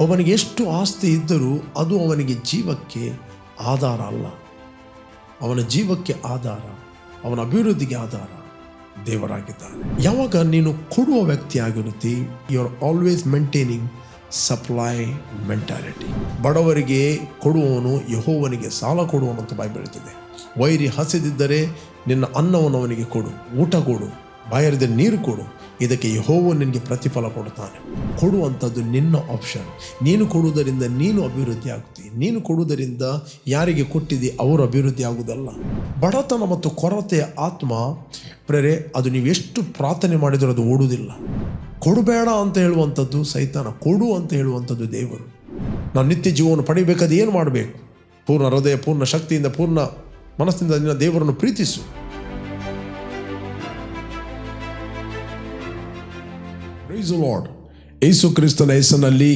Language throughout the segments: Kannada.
ಅವನಿಗೆ ಎಷ್ಟು ಆಸ್ತಿ ಇದ್ದರೂ ಅದು ಅವನಿಗೆ ಜೀವಕ್ಕೆ ಆಧಾರ ಅಲ್ಲ. ಅವನ ಜೀವಕ್ಕೆ ಆಧಾರ, ಅವನ ಅಭಿವೃದ್ಧಿಗೆ ಆಧಾರ ದೇವರಾಗಿದ್ದಾನೆ. ಯಾವಾಗ ನೀನು ಕೊಡುವ ವ್ಯಕ್ತಿ ಆಗಿರುತ್ತಿ you are always maintaining supply mentality ಬಡವರಿಗೆ ಕೊಡುವವನು ಯಹೋವನಿಗೆ ಸಾಲ ಕೊಡುವನು ಅಂತ ಬಾಯಿ ವೈರಿ ಹಸಿದಿದ್ದರೆ ನಿನ್ನ ಅನ್ನವನ್ನು ಅವನಿಗೆ ಕೊಡು, ಊಟ ಕೊಡು, ಬಾಯರಿದ ನೀರು ಕೊಡು ಇದಕ್ಕೆ ಯಹೋವು ನಿನಗೆ ಪ್ರತಿಫಲ ಕೊಡ್ತಾನೆ ಕೊಡುವಂಥದ್ದು ನಿನ್ನ ಆಪ್ಷನ್ ನೀನು ಕೊಡುವುದರಿಂದ ನೀನು ಅಭಿವೃದ್ಧಿ ಆಗ್ತಿ ನೀನು ಕೊಡುವುದರಿಂದ ಯಾರಿಗೆ ಕೊಟ್ಟಿದೆ ಅವರು ಅಭಿವೃದ್ಧಿ ಆಗುವುದಲ್ಲ. ಬಡತನ ಮತ್ತು ಕೊರತೆಯ ಆತ್ಮ, ಪ್ರೇರೆ, ಅದು ನೀವು ಎಷ್ಟು ಪ್ರಾರ್ಥನೆ ಮಾಡಿದರೂ ಅದು ಓಡುವುದಿಲ್ಲ. ಕೊಡಬೇಡ ಅಂತ ಹೇಳುವಂಥದ್ದು ಸೈತಾನ. ಕೊಡು ಅಂತ ಹೇಳುವಂಥದ್ದು ದೇವರು. ನಾವು ನಿತ್ಯ ಜೀವವನ್ನು ಪಡಿಬೇಕಾದ ಏನು ಮಾಡಬೇಕು? ಪೂರ್ಣ ಹೃದಯ, ಪೂರ್ಣ ಶಕ್ತಿಯಿಂದ, ಪೂರ್ಣ ಮನಸ್ಸಿನಿಂದ ನಿನ್ನ ದೇವರನ್ನು ಪ್ರೀತಿಸು. ಪ್ರೈಸ್ ಲಾರ್ಡ್ ಯೇಸು ಕ್ರಿಸ್ತನ ಹೆಸರಿನಲ್ಲಿ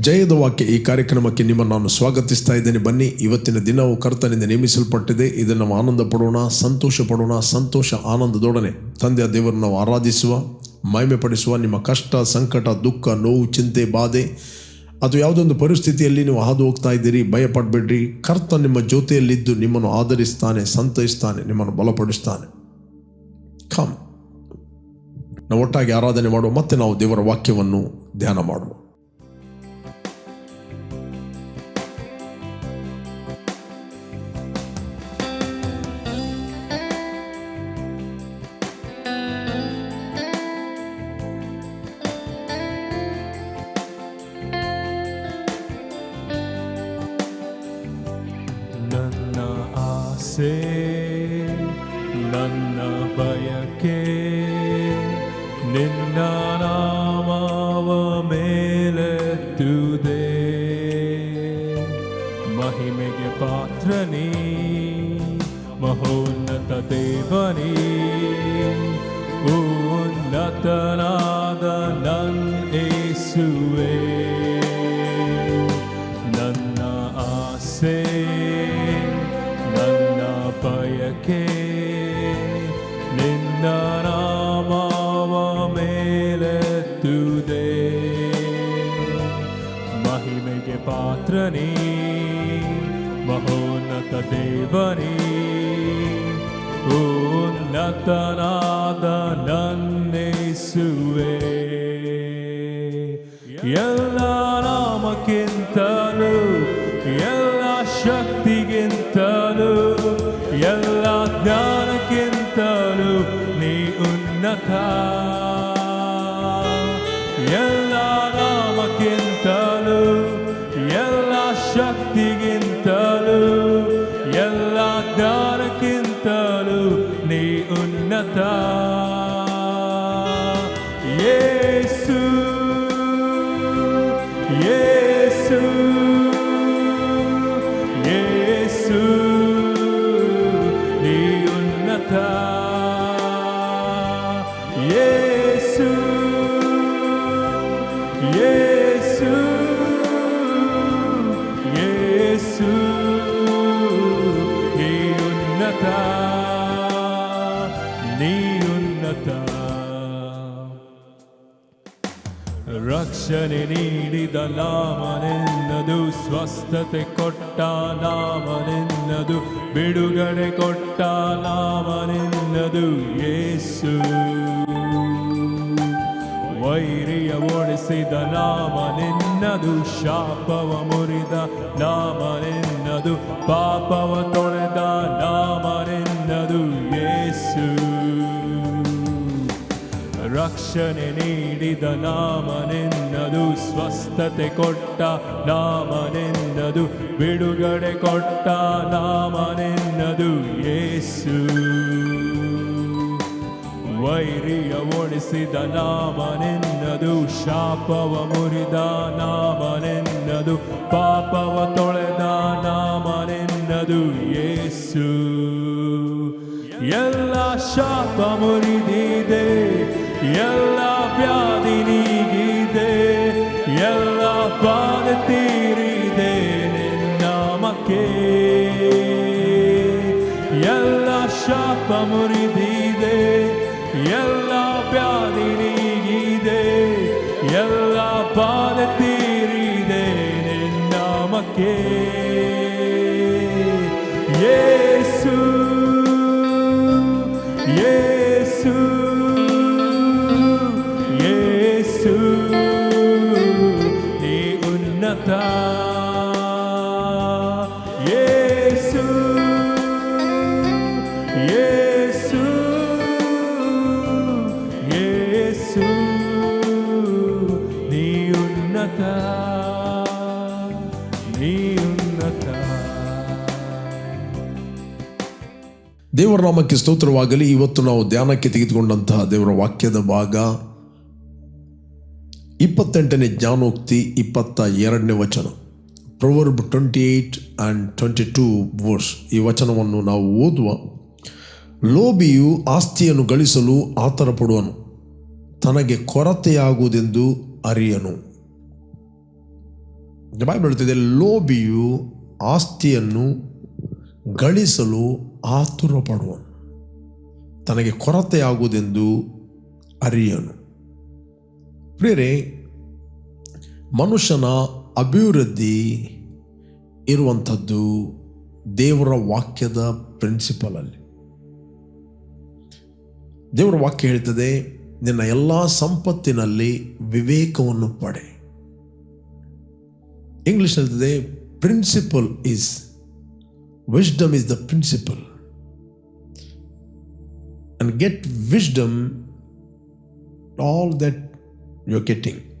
ಜಯದ ವಾಕ್ಯ ಈ ಕಾರ್ಯಕ್ರಮಕ್ಕೆ ನಿಮ್ಮನ್ನು ನಾನು ಸ್ವಾಗತಿಸ್ತಾ ಇದ್ದೇನೆ. ಬನ್ನಿ, ಇವತ್ತಿನ ದಿನವು ಕರ್ತನಿಂದ ನೇಮಿಸಲ್ಪಟ್ಟಿದೆ. ಇದನ್ನು ನಾವು ಆನಂದ ಪಡೋಣ ಸಂತೋಷ ಪಡೋಣ ಸಂತೋಷ ಆನಂದದೊಡನೆ. ತಂದೆಯ ದೇವರನ್ನು ನಾವು ಆರಾಧಿಸುವ ಮಹಿಮೆ ಪಡಿಸುವ ನಿಮ್ಮ ಕಷ್ಟ, ಸಂಕಟ, ದುಃಖ, ನೋವು, ಚಿಂತೆ, ಬಾಧೆ, ಅದು ಯಾವುದೊಂದು ಪರಿಸ್ಥಿತಿಯಲ್ಲಿ ನೀವು ಹಾದು ಹೋಗ್ತಾ ಇದ್ದೀರಿ, ಭಯಪಡಬೇಡ್ರಿ. ಕರ್ತ ನಿಮ್ಮ ಜೊತೆಯಲ್ಲಿದ್ದು ನಿಮ್ಮನ್ನು ಆಧರಿಸ್ತಾನೆ, ಸಂತೈಸ್ತಾನೆ, ನಿಮ್ಮನ್ನು ಬಲಪಡಿಸ್ತಾನೆ. ಕಮ್ ನಾವು ಒಟ್ಟಾಗಿ ಆರಾಧನೆ ಮಾಡುವ ಮತ್ತೆ ನಾವು ದೇವರ ವಾಕ್ಯವನ್ನು ಧ್ಯಾನ ಮಾಡುವ. ನನ್ನ ಆಸೆ ಮಹೋನ್ನತ ದೇವನೇ ಉನ್ನತನಾದ ನನ್ನ ಏಸುವೆ ನನ್ನ ಆಸೆ ನನ್ನ ಬಯಕೆ ನಿನ್ನ ನಾಮವ ಮೇಲೆತ್ತುದೆ ಮಹಿಮೆಗೆ ಪಾತ್ರನೇ ಮಹೋನ್ನತ Satana ರಕ್ಷಣೆ ನೀಡಿದ ನಾಮನೆನ್ನದು, ಸ್ವಸ್ಥತೆ ಕೊಟ್ಟ ನಾಮನೆನ್ನದು, ಬಿಡುಗಡೆ ಕೊಟ್ಟ ನಾಮನೆನ್ನದು ಯೇಸು ವೈರಿಯ ಓಡಿಸಿದ ನಾಮನೆನ್ನದು, ಶಾಪವ ಮುರಿದ ನಾಮನೆನ್ನದು, ಪಾಪವ ತೊಳೆದ ನಾಮನೆನ್ನದು ರಕ್ಷಣೆ ನೀಡಿದ ನಾಮನೆನ್ನದು, ಸ್ವಸ್ಥತೆ ಕೊಟ್ಟ ನಾಮನೆನ್ನದು, ಬಿಡುಗಡೆ ಕೊಟ್ಟ ನಾಮನೆನ್ನದು ಯೇಸು ವೈರಿಯ ಓಡಿಸಿದ ನಾಮನೆನ್ನದು, ಶಾಪವ ಮುರಿದ ನಾಮನೆನ್ನದು, ಪಾಪವ ತೊಳೆದ ನಾಮನೆನ್ನದು ಯೇಸು ಎಲ್ಲ ಶಾಪ ಮುರಿದಿದೆ. ಎಲ್ಲ ವ್ಯಾಧಿ ನೀಗಿದೆ ಎಲ್ಲ ಬಾಧ ತೀರಿದೆ ನಾಮಕ್ಕೆ ಎಲ್ಲ ಶಾಪ ಮುರಿದಿದೆ ಎಲ್ಲ ವ್ಯಾಧಿ ನೀಗಿದೆ ಎಲ್ಲ ಬಾಧ ತೀರಿದೆ ನಾಮಕ್ಕೆ ಯೇಸು నీ ఉన్నత యేసు యేసు యేసు నీ ఉన్నత ದೇವರ ನಾಮಕ್ಕೆ ಸ್ತೋತ್ರವಾಗಲಿ. ಇವತ್ತು ನಾವು ಧ್ಯಾನಕ್ಕೆ ತೆಗೆದುಕೊಂಡಂತಹ ದೇವರ ವಾಕ್ಯದ ಭಾಗ ಇಪ್ಪತ್ತೆಂಟನೇ ಜ್ಞಾನೋಕ್ತಿ ಇಪ್ಪತ್ತ ಎರಡನೇ ವಚನ. Proverb twenty eight and twenty two verse ಈ ವಚನವನ್ನು ನಾವು ಓದುವ. ಲೋಭಿಯು ಆಸ್ತಿಯನ್ನು ಗಳಿಸಲು ಆತರ ಪಡುವನು ತನಗೆ ಕೊರತೆಯಾಗುವುದೆಂದು ಅರಿಯನು. ಜಬಾಯ್ ಬೆಳೆದಿದೆ ಲೋಭಿಯು ಆಸ್ತಿಯನ್ನು ಗಳಿಸಲು ಆತುರ ಪಡುವನು ತನಗೆ ಕೊರತೆಯಾಗುವುದೆಂದು ಅರಿಯನು. ಪ್ರಿಯರೇ ಮನುಷ್ಯನ ಅಭಿವೃದ್ಧಿ ಇರುವಂಥದ್ದು ದೇವರ ವಾಕ್ಯದ ಪ್ರಿನ್ಸಿಪಲಲ್ಲಿ ದೇವರ ವಾಕ್ಯ ಹೇಳ್ತದೆ, ನಿನ್ನ ಎಲ್ಲ ಸಂಪತ್ತಿನಲ್ಲಿ ವಿವೇಕವನ್ನು ಪಡೆ. ಇಂಗ್ಲಿಷ್ ಹೇಳ್ತದೆ principle is wisdom is the principle and get wisdom all that you getting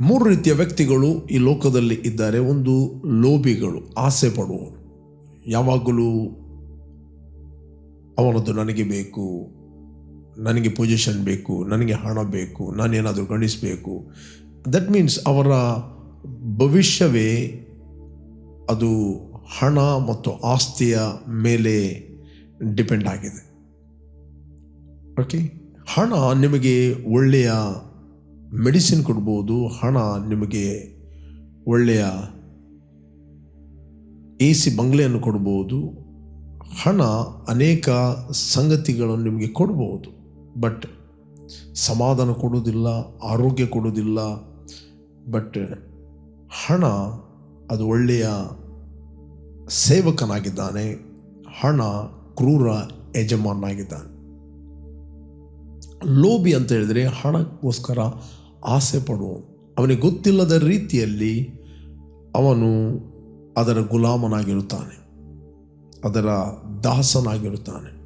ಮೂರು ರೀತಿಯ ವ್ಯಕ್ತಿಗಳು ಈ ಲೋಕದಲ್ಲಿ ಇದ್ದಾರೆ. ಒಂದು ಲೋಭಿಗಳು ಆಸೆ ಪಡುವವರು ಯಾವಾಗಲೂ ಅವನದ್ದು ನನಗೆ ಬೇಕು, ನನಗೆ ಪೊಸಿಷನ್ ಬೇಕು, ನನಗೆ ಹಣ ಬೇಕು, ನಾನೇನಾದರೂ ಗಣಿಸಬೇಕು ದಟ್ ಮೀನ್ಸ್ ಅವರ ಭವಿಷ್ಯವೇ ಅದು ಹಣ ಮತ್ತು ಆಸ್ತಿಯ ಮೇಲೆ ಡಿಪೆಂಡ್ ಆಗಿದೆ. ಓಕೆ ಹಣ ನಿಮಗೆ ಒಳ್ಳೆಯ ಮೆಡಿಸಿನ್ ಕೊಡ್ಬೋದು, ಹಣ ನಿಮಗೆ ಒಳ್ಳೆಯ ಎ ಸಿ ಬಂಗ್ಲೆಯನ್ನು ಕೊಡ್ಬೋದು, ಹಣ ಅನೇಕ ಸಂಗತಿಗಳನ್ನು ನಿಮಗೆ ಕೊಡ್ಬೋದು. ಬಟ್ ಸಮಾಧಾನ ಕೊಡೋದಿಲ್ಲ ಆರೋಗ್ಯ ಕೊಡೋದಿಲ್ಲ ಬಟ್ ಹಣ, ಅದು ಒಳ್ಳೆಯ ಸೇವಕನಾಗಿದ್ದಾನೆ. ಹಣ ಕ್ರೂರ ಯಜಮಾನನಾಗಿದ್ದಾನೆ. ಲೋಬಿ ಅಂತ ಹೇಳಿದರೆ ಹಣಕ್ಕೋಸ್ಕರ ಆಸೆ ಪಡುವನು ಅವನಿಗೆ ಗೊತ್ತಿಲ್ಲದ ರೀತಿಯಲ್ಲಿ ಅವನು ಅದರ ಗುಲಾಮನಾಗಿರುತ್ತಾನೆ. ಅದರ ದಾಸನಾಗಿರುತ್ತಾನೆ.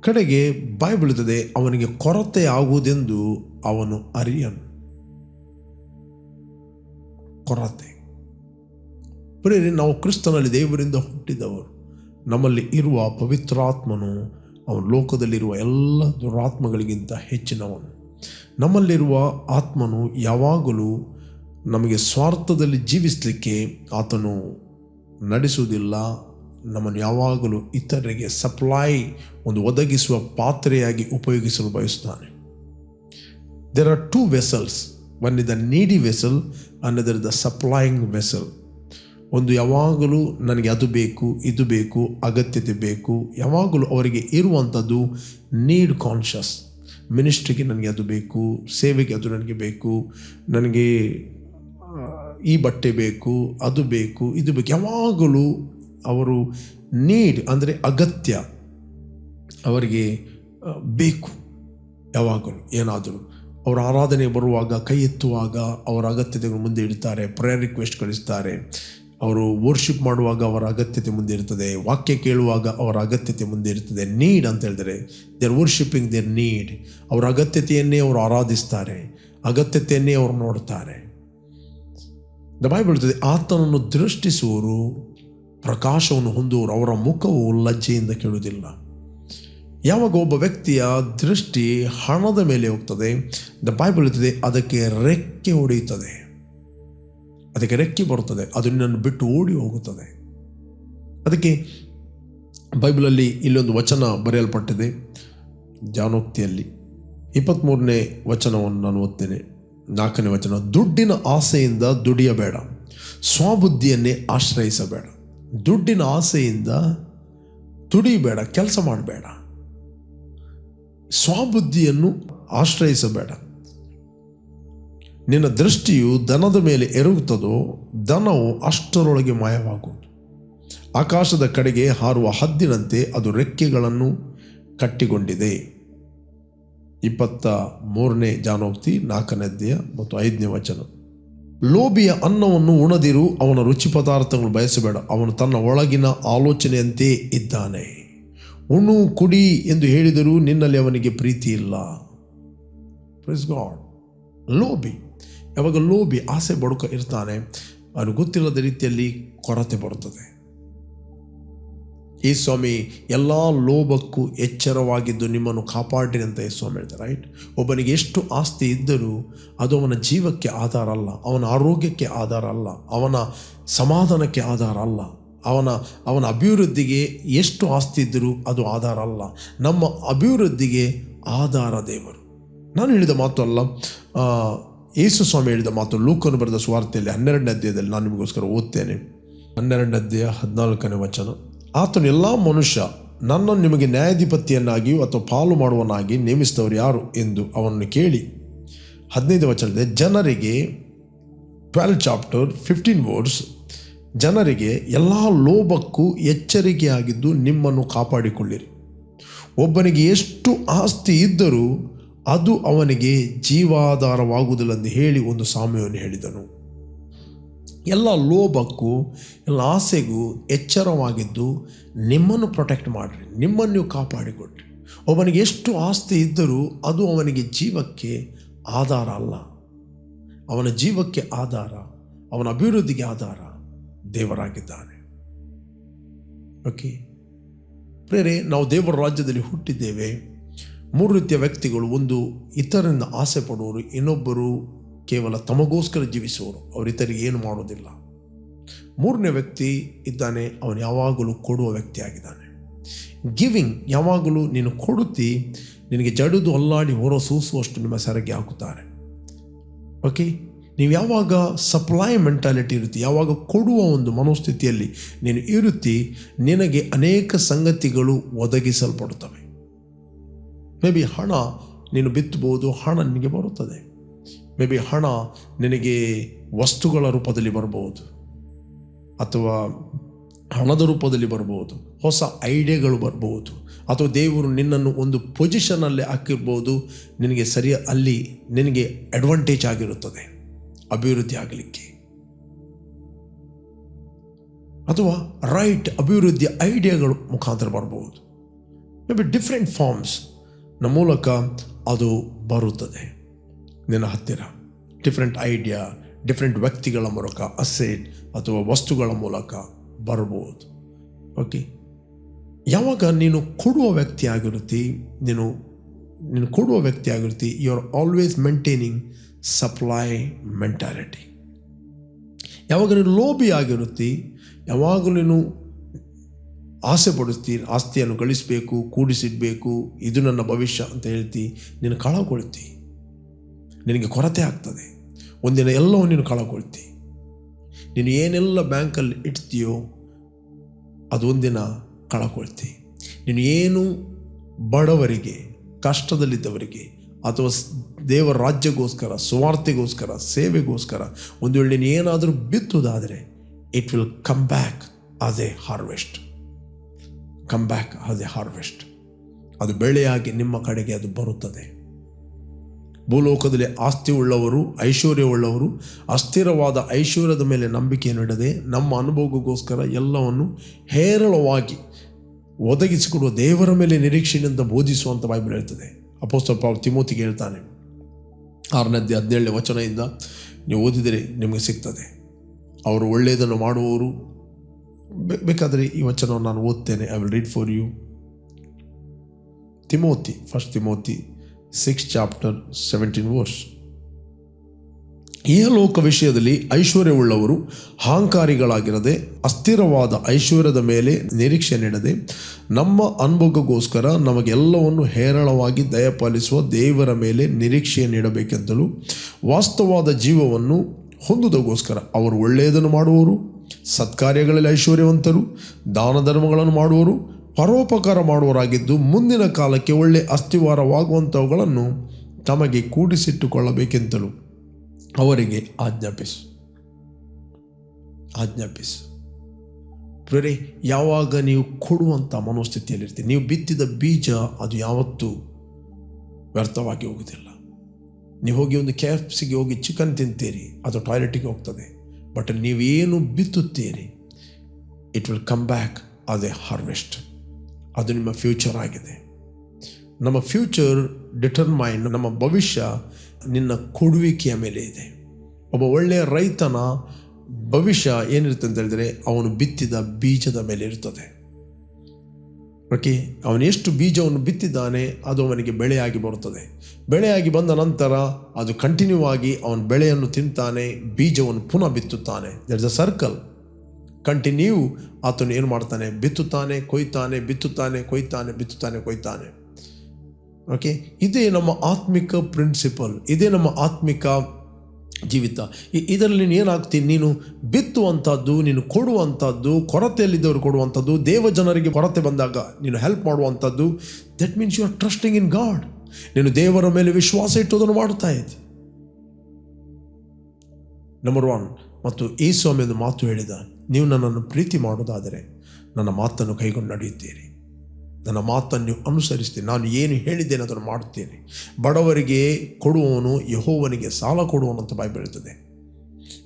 ಕಡೆಗೆ ಬಾಯ್ಬಿಡುತ್ತದೆ ಅವನಿಗೆ ಕೊರತೆ ಆಗುವುದೆಂದು ಅವನು ಅರಿಯನು. ಕೊರತೆ. ಪ್ರೇರಿ ನಾವು ಕ್ರಿಸ್ತನಲ್ಲಿ ದೇವರಿಂದ ಹುಟ್ಟಿದವರು. ನಮ್ಮಲ್ಲಿ ಇರುವ ಪವಿತ್ರಾತ್ಮನು ಅವನು ಲೋಕದಲ್ಲಿರುವ ಎಲ್ಲ ದುರಾತ್ಮಗಳಿಗಿಂತ ಹೆಚ್ಚಿನವನು. ನಮ್ಮಲ್ಲಿರುವ ಆತ್ಮನು ಯಾವಾಗಲೂ ನಮಗೆ ಸ್ವಾರ್ಥದಲ್ಲಿ ಜೀವಿಸಲಿಕ್ಕೆ ಆತನು ನಡೆಸುವುದಿಲ್ಲ. ನಮ್ಮನ್ನು ಯಾವಾಗಲೂ ಇತರರಿಗೆ ಸಪ್ಲೈ, ಒಂದು ಒದಗಿಸುವ ಪಾತ್ರೆಯಾಗಿ ಉಪಯೋಗಿಸಲು ಬಯಸುತ್ತಾನೆ. There are two vessels one is the needy vessel another the supplying vessel ಒಂದು ಯಾವಾಗಲೂ ನನಗೆ ಅದು ಬೇಕು, ಇದು ಬೇಕು, ಅಗತ್ಯತೆ ಬೇಕು, ಯಾವಾಗಲೂ ಅವರಿಗೆ ಇರುವಂಥದ್ದು ನೀಡ್ ಕಾನ್ಷಿಯಸ್ ಮಿನಿಸ್ಟ್ರಿಗೆ ನನಗೆ ಅದು ಬೇಕು, ಸೇವೆಗೆ ಅದು ನನಗೆ ಬೇಕು, ನನಗೆ ಈ ಬಟ್ಟೆ ಬೇಕು, ಅದು ಬೇಕು, ಇದು ಬೇಕು. ಯಾವಾಗಲೂ ಅವರು ನೀಡ್ ಅಂದರೆ ಅಗತ್ಯ ಅವರಿಗೆ ಬೇಕು. ಯಾವಾಗಲೂ, ಏನಾದರೂ. ಅವರ ಆರಾಧನೆ ಬರುವಾಗ, ಕೈ ಎತ್ತುವಾಗ ಅವರ ಅಗತ್ಯತೆಗಳು ಮುಂದೆ ಇಡ್ತಾರೆ ಪ್ರೇಯರ್ ರಿಕ್ವೆಸ್ಟ್ ಕಳಿಸ್ತಾರೆ. ಅವರು ವರ್ಷಿಪ್ ಮಾಡುವಾಗ ಅವರ ಅಗತ್ಯತೆ ಮುಂದೆ ಇರ್ತದೆ ವಾಕ್ಯ ಕೇಳುವಾಗ ಅವರ ಅಗತ್ಯತೆ ಮುಂದೆ ಇರ್ತದೆ ನೀಡ್ ಅಂತ ಹೇಳಿದರೆ ದೇರ್ ವರ್ಷಿಪಿಂಗ್ ದೇರ್ ನೀಡ್ ಅವರ ಅಗತ್ಯತೆಯನ್ನೇ ಅವರು ಆರಾಧಿಸ್ತಾರೆ, ಅಗತ್ಯತೆಯನ್ನೇ ಅವರು ನೋಡ್ತಾರೆ. ದ ಬೈಬಲ್ ಆತನನ್ನು ದೃಷ್ಟಿಸುವರು, ಪ್ರಕಾಶವನ್ನು ಹೊಂದುವರು, ಅವರ ಮುಖವು ಲಜ್ಜೆಯಿಂದ ಕೇಳುವುದಿಲ್ಲ. ಯಾವಾಗ ಒಬ್ಬ ವ್ಯಕ್ತಿಯ ದೃಷ್ಟಿ ಹಣದ ಮೇಲೆ ಹೋಗ್ತದೆ ದ ಹೇಳ್ತದೆ, ಅದಕ್ಕೆ ರೆಕ್ಕೆ ಹೊಡೆಯುತ್ತದೆ. ಅದಕ್ಕೆ ರೆಕ್ಕೆ ಬರುತ್ತದೆ, ಅದು ನಿನ್ನನ್ನು ಬಿಟ್ಟು ಓಡಿ ಹೋಗುತ್ತದೆ. ಅದಕ್ಕೆ ಬೈಬಲಲ್ಲಿ ಇಲ್ಲೊಂದು ವಚನ ಬರೆಯಲ್ಪಟ್ಟಿದೆ, ಜಾನೋಕ್ತಿಯಲ್ಲಿ. ಇಪ್ಪತ್ತ್ಮೂರನೇ ವಚನವನ್ನು ನಾನು ಓದ್ತೇನೆ. ನಾಲ್ಕನೇ ವಚನ, ದುಡ್ಡಿನ ಆಸೆಯಿಂದ ದುಡಿಯಬೇಡ, ಸ್ವಬುದ್ಧಿಯನ್ನೇ ಆಶ್ರಯಿಸಬೇಡ. ದುಡ್ಡಿನ ಆಸೆಯಿಂದ ದುಡಿಬೇಡ ಕೆಲಸ ಮಾಡಬೇಡ. ಸ್ವಬುದ್ಧಿಯನ್ನು ಆಶ್ರಯಿಸಬೇಡ. ನಿನ್ನ ದೃಷ್ಟಿಯು ದನದ ಮೇಲೆ ಎರಗುತ್ತದೋ ದನವು ಅಷ್ಟರೊಳಗೆ ಮಾಯವಾಗುವುದು. ಆಕಾಶದ ಕಡೆಗೆ ಹಾರುವ ಹದ್ದಿನಂತೆ ಅದು ರೆಕ್ಕೆಗಳನ್ನು ಕಟ್ಟಿಕೊಂಡಿದೆ. ಇಪ್ಪತ್ತ ಮೂರನೇ ಜಾನೋಕ್ತಿ ಅಧ್ಯಯ ಮತ್ತು ಐದನೇ ವಚನ. ಲೋಭಿಯ ಅನ್ನವನ್ನು ಉಣದಿರು, ಅವನ ರುಚಿ ಪದಾರ್ಥಗಳು ಬಯಸಬೇಡ, ಅವನು ತನ್ನ ಒಳಗಿನ ಆಲೋಚನೆಯಂತೆ ಇದ್ದಾನೆ. ಉಣ್ಣು, ಕುಡಿ ಎಂದು ಹೇಳಿದರೂ ನಿನ್ನಲ್ಲಿ ಅವನಿಗೆ ಪ್ರೀತಿ ಇಲ್ಲ ಪ್ರಿಸ್ ಗಾಡ್ ಲೋಭಿ. ಯಾವಾಗ ಲೋಭಿ ಆಸೆ ಬಡುಕ ಇರ್ತಾನೆ ಅವನು ಗೊತ್ತಿಲ್ಲದ ರೀತಿಯಲ್ಲಿ ಕೊರತೆ ಬರುತ್ತದೆ. ಈ ಸ್ವಾಮಿ, ಎಲ್ಲ ಲೋಭಕ್ಕೂ ಎಚ್ಚರವಾಗಿದ್ದು ನಿಮ್ಮನ್ನು ಕಾಪಾಡಿರಿ ಅಂತ ಈ ಸ್ವಾಮಿ ಹೇಳ್ತಾರೆ ರೈಟ್ ಒಬ್ಬನಿಗೆ ಎಷ್ಟು ಆಸ್ತಿ ಇದ್ದರೂ ಅದು ಅವನ ಜೀವಕ್ಕೆ ಆಧಾರ ಅಲ್ಲ, ಅವನ ಆರೋಗ್ಯಕ್ಕೆ ಆಧಾರ ಅಲ್ಲ, ಅವನ ಸಮಾಧಾನಕ್ಕೆ ಆಧಾರ ಅಲ್ಲ, ಅವನ ಅವನ ಅಭಿವೃದ್ಧಿಗೆ ಎಷ್ಟು ಆಸ್ತಿ ಇದ್ದರೂ ಅದು ಆಧಾರ ಅಲ್ಲ. ನಮ್ಮ ಅಭಿವೃದ್ಧಿಗೆ ಆಧಾರ ದೇವರು. ನಾನು ಹೇಳಿದ ಮಾತು ಅಲ್ಲ ಯೇಸು ಸ್ವಾಮಿ ಹೇಳಿದ ಮಾತು ಲೂಕನು ಬರೆದ ಸ್ವಾರ್ಥೆಯಲ್ಲಿ ಹನ್ನೆರಡನೇ ಅಧ್ಯಾಯದಲ್ಲಿ ನಾನು ನಿಮಗೋಸ್ಕರ ಓದ್ತೇನೆ. ಹನ್ನೆರಡನೇ ಅಧ್ಯಾಯ ಹದಿನಾಲ್ಕನೇ ವಚನ. ಆತನು ಎಲ್ಲ ಮನುಷ್ಯ ನನ್ನನ್ನು ನಿಮಗೆ ನ್ಯಾಯಾಧಿಪತಿಯನ್ನಾಗಿಯೂ ಅಥವಾ ಪಾಲು ಮಾಡುವನಾಗಿ ನೇಮಿಸಿದವರು ಯಾರು ಎಂದು ಅವನನ್ನು ಕೇಳಿ. ಹದಿನೈದು ವಚನದ ಜನರಿಗೆ ಟ್ವೆಲ್ ಚಾಪ್ಟರ್ ಫಿಫ್ಟೀನ್ ವರ್ಡ್ಸ್ ಜನರಿಗೆ ಎಲ್ಲ ಲೋಭಕ್ಕೂ ಎಚ್ಚರಿಕೆಯಾಗಿದ್ದು ನಿಮ್ಮನ್ನು ಕಾಪಾಡಿಕೊಳ್ಳಿರಿ. ಒಬ್ಬನಿಗೆ ಎಷ್ಟು ಆಸ್ತಿ ಇದ್ದರೂ ಅದು ಅವನಿಗೆ ಜೀವಾಧಾರವಾಗುವುದಿಲ್ಲ ಎಂದು ಹೇಳಿ ಒಂದು ಸಾಮ್ಯವನ್ನು ಹೇಳಿದನು. ಎಲ್ಲ ಲೋಭಕ್ಕೂ, ಎಲ್ಲ ಆಸೆಗೂ ಎಚ್ಚರವಾಗಿದ್ದು ನಿಮ್ಮನ್ನು ಪ್ರೊಟೆಕ್ಟ್ ಮಾಡಿರಿ, ನಿಮ್ಮನ್ನು ನೀವು ಕಾಪಾಡಿಕೊಟ್ರಿ ಒಬ್ಬನಿಗೆ ಎಷ್ಟು ಆಸ್ತಿ ಇದ್ದರೂ ಅದು ಅವನಿಗೆ ಜೀವಕ್ಕೆ ಆಧಾರ ಅಲ್ಲ. ಅವನ ಜೀವಕ್ಕೆ ಆಧಾರ, ಅವನ ಅಭಿವೃದ್ಧಿಗೆ ಆಧಾರ ದೇವರಾಗಿದ್ದಾನೆ. ಓಕೆ ಪ್ರೇರೆ, ನಾವು ದೇವರ ರಾಜ್ಯದಲ್ಲಿ ಹುಟ್ಟಿದ್ದೇವೆ. ಮೂರು ರೀತಿಯ ವ್ಯಕ್ತಿಗಳು ಒಂದು ಇತರರಿಂದ ಆಸೆ ಪಡುವವರು ಇನ್ನೊಬ್ಬರು ಕೇವಲ ತಮಗೋಸ್ಕರ ಜೀವಿಸುವವರು ಅವರು ಇತರಿಗೆ ಏನು ಮಾಡೋದಿಲ್ಲ ಮೂರನೇ ವ್ಯಕ್ತಿ ಇದ್ದಾನೆ, ಅವನು ಯಾವಾಗಲೂ ಕೊಡುವ ವ್ಯಕ್ತಿಯಾಗಿದ್ದಾನೆ. ಗಿವಿಂಗ್ ಯಾವಾಗಲೂ ನೀನು ಕೊಡುತ್ತಿ, ನಿನಗೆ ಜಡಿದು ಅಲ್ಲಾಡಿ ಹೊರ ಸೂಸುವಷ್ಟು ನಿಮ್ಮ ಸೆರಗಿ ಹಾಕುತ್ತಾರೆ. ಓಕೆ ನೀವು ಯಾವಾಗ ಸಪ್ಲೈ ಮೆಂಟಾಲಿಟಿ ಇರುತ್ತೆ, ಯಾವಾಗ ಕೊಡುವ ಒಂದು ಮನೋಸ್ಥಿತಿಯಲ್ಲಿ ನೀನು ಇರುತ್ತಿ, ನಿನಗೆ ಅನೇಕ ಸಂಗತಿಗಳು ಒದಗಿಸಲ್ಪಡುತ್ತವೆ. ಮೇ ಬಿ ಹಣ ನೀನು ಬಿತ್ತಬಹುದು, ಹಣ ನಿನಗೆ ಬರುತ್ತದೆ. ಮೇ ಬಿ ಹಣ ನಿನಗೆ ವಸ್ತುಗಳ ರೂಪದಲ್ಲಿ ಬರಬಹುದು. ಅಥವಾ ಹಣದ ರೂಪದಲ್ಲಿ ಬರಬಹುದು. ಹೊಸ ಐಡಿಯಾಗಳು ಬರಬಹುದು. ಅಥವಾ ದೇವರು ನಿನ್ನನ್ನು ಒಂದು ಪೊಸಿಷನಲ್ಲಿ ಹಾಕಿರ್ಬೋದು. ನಿನಗೆ ಸರಿಯ ಅಲ್ಲಿ ನಿನಗೆ ಅಡ್ವಾಂಟೇಜ್ ಆಗಿರುತ್ತದೆ. ಅಭಿವೃದ್ಧಿ ಆಗಲಿಕ್ಕೆ. ಅಥವಾ ರೈಟ್ ಅಭಿವೃದ್ಧಿ ಐಡಿಯಾಗಳು ಮುಖಾಂತರ ಬರಬಹುದು. ಮೇ ಬಿ ಡಿಫ್ರೆಂಟ್ ಫಾರ್ಮ್ಸ್ ಮೂಲಕ ಅದು ಬರುತ್ತದೆ. ನಿನ್ನ ಹತ್ತಿರ. ಡಿಫ್ರೆಂಟ್ ಐಡಿಯಾ ಡಿಫ್ರೆಂಟ್ ವ್ಯಕ್ತಿಗಳ ಮೂಲಕ ಅಸೆಟ್ ಅಥವಾ ವಸ್ತುಗಳ ಮೂಲಕ ಬರ್ಬೋದು ಓಕೆ ಯಾವಾಗ ನೀನು ಕೊಡುವ ವ್ಯಕ್ತಿ ಆಗಿರುತ್ತಿ, ನೀನು ನೀನು ಕೊಡುವ ವ್ಯಕ್ತಿ ಆಗಿರ್ತಿ you are always maintaining supply mentality ಯಾವಾಗ ನೀನು ಲೋಬಿ ಆಗಿರುತ್ತಿ, ಯಾವಾಗಲೂ ನೀನು ಆಸೆ ಪಡಿಸ್ತೀನಿ ಆಸ್ತಿಯನ್ನು ಗಳಿಸಬೇಕು, ಕೂಡಿಸಿಡಬೇಕು, ಇದು ನನ್ನ ಭವಿಷ್ಯ ಅಂತ ಹೇಳ್ತಿ ನೀನು ಕಳಕೊಳ್ತಿ. ನಿನಗೆ ಕೊರತೆ ಆಗ್ತದೆ. ಒಂದಿನ ಎಲ್ಲವೂ ನೀನು ಕಳಕೊಳ್ತಿ. ನೀನು ಏನೆಲ್ಲ ಬ್ಯಾಂಕಲ್ಲಿ ಇಡ್ತೀಯೋ, ಅದು ಒಂದಿನ ಕಳಕೊಳ್ತಿ. ನೀನು ಏನು ಬಡವರಿಗೆ, ಕಷ್ಟದಲ್ಲಿದ್ದವರಿಗೆ, ಅಥವಾ ದೇವರ ರಾಜ್ಯಗೋಸ್ಕರ ಸುವಾರ್ತೆಗೋಸ್ಕರ, ಸೇವೆಗೋಸ್ಕರ, ಒಂದು ವೇಳೆ ನೀನು ಏನಾದರೂ ಬಿತ್ತುವುದಾದರೆ it will come back as a harvest come back as a harvest ಅದು ಬೆಳೆಯಾಗಿ ನಿಮ್ಮ ಕಡೆಗೆ ಅದು ಬರುತ್ತದೆ. ಭೂಲೋಕದಲ್ಲಿ ಆಸ್ತಿ ಉಳ್ಳವರು ಐಶ್ವರ್ಯವುಳ್ಳವರು, ಅಸ್ಥಿರವಾದ ಐಶ್ವರ್ಯದ ಮೇಲೆ ನಂಬಿಕೆ ಇಡದೆ ನಮ್ಮ ಅನುಭವಕ್ಕೋಸ್ಕರ ಎಲ್ಲವನ್ನು ಹೇರಳವಾಗಿ ಒದಗಿಸಿಕೊಡುವ ದೇವರ ಮೇಲೆ ನಿರೀಕ್ಷೆಯಿಂದ ಬೋಧಿಸುವಂಥ ಬೈಬಲ್ ಹೇಳ್ತದೆ. ಅಪೋಸ್ತಪ್ಪ ತಿಮೋತಿಗೆ ಹೇಳ್ತಾನೆ. ಆರನೇ ಹದಿನೇಳನೇ ವಚನದಿಂದ ನೀವು ಓದಿದರೆ ನಿಮಗೆ ಸಿಗ್ತದೆ. ಅವರು ಒಳ್ಳೆಯದನ್ನು ಮಾಡುವವರು ಬೇಕಾದರೆ ಈ ವಚನವನ್ನು ನಾನು ಓದ್ತೇನೆ. I will read for you Timothy first Timothy six chapter seventeen verse ಲೋಕ ವಿಷಯದಲ್ಲಿ ಐಶ್ವರ್ಯವುಳ್ಳವರು ಅಹಂಕಾರಿಗಳಾಗಿರದೆ ಅಸ್ಥಿರವಾದ ಐಶ್ವರ್ಯದ ಮೇಲೆ ನಿರೀಕ್ಷೆ ನೀಡದೆ ನಮ್ಮ ಅನುಭವಗೋಸ್ಕರ ನಮಗೆಲ್ಲವನ್ನು ಹೇರಳವಾಗಿ ದಯಪಾಲಿಸುವ ದೇವರ ಮೇಲೆ ನಿರೀಕ್ಷೆ ನೀಡಬೇಕೆಂತಲೂ ವಾಸ್ತವವಾದ ಜೀವವನ್ನು ಹೊಂದುವುದಕ್ಕೋಸ್ಕರ ಅವರು ಒಳ್ಳೆಯದನ್ನು ಮಾಡುವವರು ಸತ್ಕಾರ್ಯಗಳಲ್ಲಿ ಐಶ್ವರ್ಯವಂತರು ದಾನ ಧರ್ಮಗಳನ್ನು ಮಾಡುವರು ಪರೋಪಕಾರ ಮಾಡುವರಾಗಿದ್ದು ಮುಂದಿನ ಕಾಲಕ್ಕೆ ಒಳ್ಳೆಯ ಅಸ್ಥಿವಾರವಾಗುವಂಥವುಗಳನ್ನು ತಮಗೆ ಕೂಡಿಸಿಟ್ಟುಕೊಳ್ಳಬೇಕೆಂತಲೂ ಅವರಿಗೆ ಆಜ್ಞಾಪಿಸು. ಆಜ್ಞಾಪಿಸು. ಪ್ರೇರೆ ಯಾವಾಗ ನೀವು ಕೊಡುವಂಥ ಮನೋಸ್ಥಿತಿಯಲ್ಲಿರ್ತೀರಿ ನೀವು ಬಿತ್ತಿದ ಬೀಜ ಅದು ಯಾವತ್ತೂ ವ್ಯರ್ಥವಾಗಿ ಹೋಗುವುದಿಲ್ಲ. ನೀವು ಹೋಗಿ ಒಂದು ಕೆ ಎಫ್ ಸಿಗೆ ಹೋಗಿ ಚಿಕನ್ ತಿಂತೀರಿ, ಅದು ಟಾಯ್ಲೆಟಿಗೆ ಹೋಗ್ತದೆ. ಬಟ್ ನೀವೇನು ಬಿತ್ತುತ್ತೀರಿ it will come back as a harvest ಅದು ನಿಮ್ಮ ಫ್ಯೂಚರ್ ಆಗಿದೆ. ನಮ್ಮ ಫ್ಯೂಚರ್ ಡಿಟರ್ಮೈನ್ ನಮ್ಮ ಭವಿಷ್ಯ ನಿನ್ನ ಕೊಡುವಿಕೆಯ ಮೇಲೆ ಇದೆ. ಒಬ್ಬ ಒಳ್ಳೆಯ ರೈತನ ಭವಿಷ್ಯ ಏನಿರುತ್ತೆ ಅಂತ ಹೇಳಿದರೆ ಅವನು ಬಿತ್ತಿದ ಬೀಜದ ಮೇಲೆ ಇರ್ತದೆ ಓಕೆ ಅವನು ಎಷ್ಟು ಬೀಜವನ್ನು ಬಿತ್ತಿದ್ದಾನೆ, ಅದು ಅವನಿಗೆ ಬೆಳೆಯಾಗಿ ಬರುತ್ತದೆ. ಬೆಳೆಯಾಗಿ ಬಂದ ನಂತರ ಅದು ಕಂಟಿನ್ಯೂ ಆಗಿ ಅವನು ಬೆಳೆಯನ್ನು ತಿಂತಾನೆ, ಬೀಜವನ್ನು ಪುನಃ ಬಿತ್ತುತ್ತಾನೆ. That is a circle continue ಆತನು ಏನು ಮಾಡ್ತಾನೆ? ಬಿತ್ತುತ್ತಾನೆ, ಕೊಯ್ತಾನೆ ಬಿತ್ತುತ್ತಾನೆ ಕೊಯ್ತಾನೆ ಬಿತ್ತುತ್ತಾನೆ, ಕೊಯ್ತಾನೆ. ಓಕೆ ಇದೇ ನಮ್ಮ ಆತ್ಮಿಕ ಪ್ರಿನ್ಸಿಪಲ್ ಇದೇ ನಮ್ಮ ಆತ್ಮಿಕ ಜೀವಿತ. ಇದರಲ್ಲಿ ಏನಾಗ್ತೀನಿ ನೀನು ಬಿತ್ತುವಂಥದ್ದು, ನೀನು ಕೊಡುವಂಥದ್ದು, ಕೊರತೆಯಲ್ಲಿದ್ದವರು ಕೊಡುವಂಥದ್ದು, ದೇವ ಜನರಿಗೆ ಕೊರತೆ ಬಂದಾಗ ನೀನು ಹೆಲ್ಪ್ ಮಾಡುವಂಥದ್ದು that means you are trusting in God ನೀನು ದೇವರ ಮೇಲೆ ವಿಶ್ವಾಸ ಇಟ್ಟು ಅದನ್ನು ಮಾಡುತ್ತಾ ಇದ್ದೆ. ನಂಬರ್ ಒನ್ ಮತ್ತು ಈ ಸ್ವಾಮಿ ಒಂದು ಮಾತು ಹೇಳಿದ, ನೀವು ನನ್ನನ್ನು ಪ್ರೀತಿ ಮಾಡೋದಾದರೆ ನನ್ನ ಮಾತನ್ನು ಕೈಗೊಂಡು ನಡೆಯುತ್ತೀರಿ. ನನ್ನ ಮಾತನ್ನು ಅನುಸರಿಸ್ತೀನಿ ನಾನು ಏನು ಹೇಳಿದ್ದೇನೆ ಅದನ್ನು ಮಾಡುತ್ತೇನೆ. ಬಡವರಿಗೆ ಕೊಡುವವನು ಯಹೋವನಿಗೆ ಸಾಲ ಕೊಡುವನು ಅಂತ ಬಾಯಿ ಹೇಳ್ತದೆ.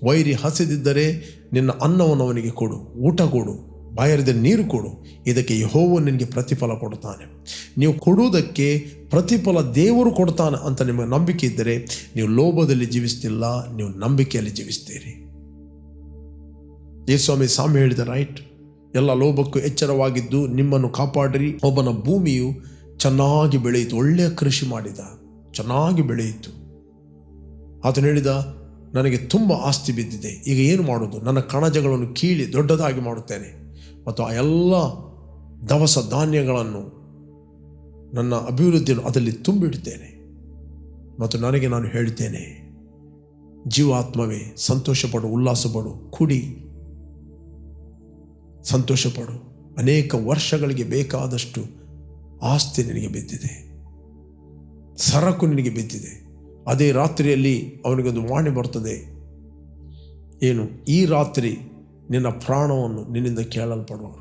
ವೈರಿ ಹಸಿದಿದ್ದರೆ ನಿನ್ನ ಅನ್ನವನ್ನು ಅವನಿಗೆ ಕೊಡು, ಊಟ ಕೊಡು ಬಾಯರಿದ ನೀರು ಕೊಡು, ಇದಕ್ಕೆ ಯಹೋವ ನಿನಗೆ ಪ್ರತಿಫಲ ಕೊಡ್ತಾನೆ ನೀವು ಕೊಡುವುದಕ್ಕೆ ಪ್ರತಿಫಲ ದೇವರು ಕೊಡ್ತಾನೆ ಅಂತ ನಿಮಗೆ ನಂಬಿಕೆ ಇದ್ದರೆ ನೀವು ಲೋಭದಲ್ಲಿ ಜೀವಿಸ್ತಿಲ್ಲ, ನೀವು ನಂಬಿಕೆಯಲ್ಲಿ ಜೀವಿಸ್ತೀರಿ. ಯೇಸ್ವಾಮಿ ಸ್ವಾಮಿ ಹೇಳಿದ ರೈಟ್ ಎಲ್ಲ ಲೋಭಕ್ಕೂ ಎಚ್ಚರವಾಗಿದ್ದು ನಿಮ್ಮನ್ನು ಕಾಪಾಡ್ರಿ. ಒಬ್ಬನ ಭೂಮಿಯು ಚೆನ್ನಾಗಿ ಬೆಳೆಯಿತು. ಒಳ್ಳೆಯ ಕೃಷಿ ಮಾಡಿದ. ಚೆನ್ನಾಗಿ ಬೆಳೆಯಿತು. ಆತನು ಹೇಳಿದ, ನನಗೆ ತುಂಬ ಆಸ್ತಿ ಬಿದ್ದಿದೆ. ಈಗ ಏನು ಮಾಡೋದು ನನ್ನ ಕಣಜಗಳನ್ನು ಕೀಳಿ ದೊಡ್ಡದಾಗಿ ಮಾಡುತ್ತೇನೆ. ಮತ್ತು ಆ ಎಲ್ಲ ದವಸ ಧಾನ್ಯಗಳನ್ನು ನನ್ನ ಅಭಿವೃದ್ಧಿಯನ್ನು ಅದರಲ್ಲಿ ತುಂಬಿಡುತ್ತೇನೆ. ಮತ್ತು ನನಗೆ ನಾನು ಹೇಳ್ತೇನೆ, ಜೀವಾತ್ಮವೇ, ಸಂತೋಷಪಡು, ಉಲ್ಲಾಸಪಡು, ಕುಡಿ. ಸಂತೋಷಪಡು. ಅನೇಕ ವರ್ಷಗಳಿಗೆ ಬೇಕಾದಷ್ಟು ಆಸ್ತಿ ನಿನಗೆ ಬಿದ್ದಿದೆ. ಸರಕು ನಿನಗೆ ಬಿದ್ದಿದೆ. ಅದೇ ರಾತ್ರಿಯಲ್ಲಿ ಅವನಿಗೊಂದು ವಾಣಿ ಬರ್ತದೆ. ಏನು, ಈ ರಾತ್ರಿ ನಿನ್ನ ಪ್ರಾಣವನ್ನು ನಿನ್ನಿಂದ ಕೇಳಲ್ಪಡುವ.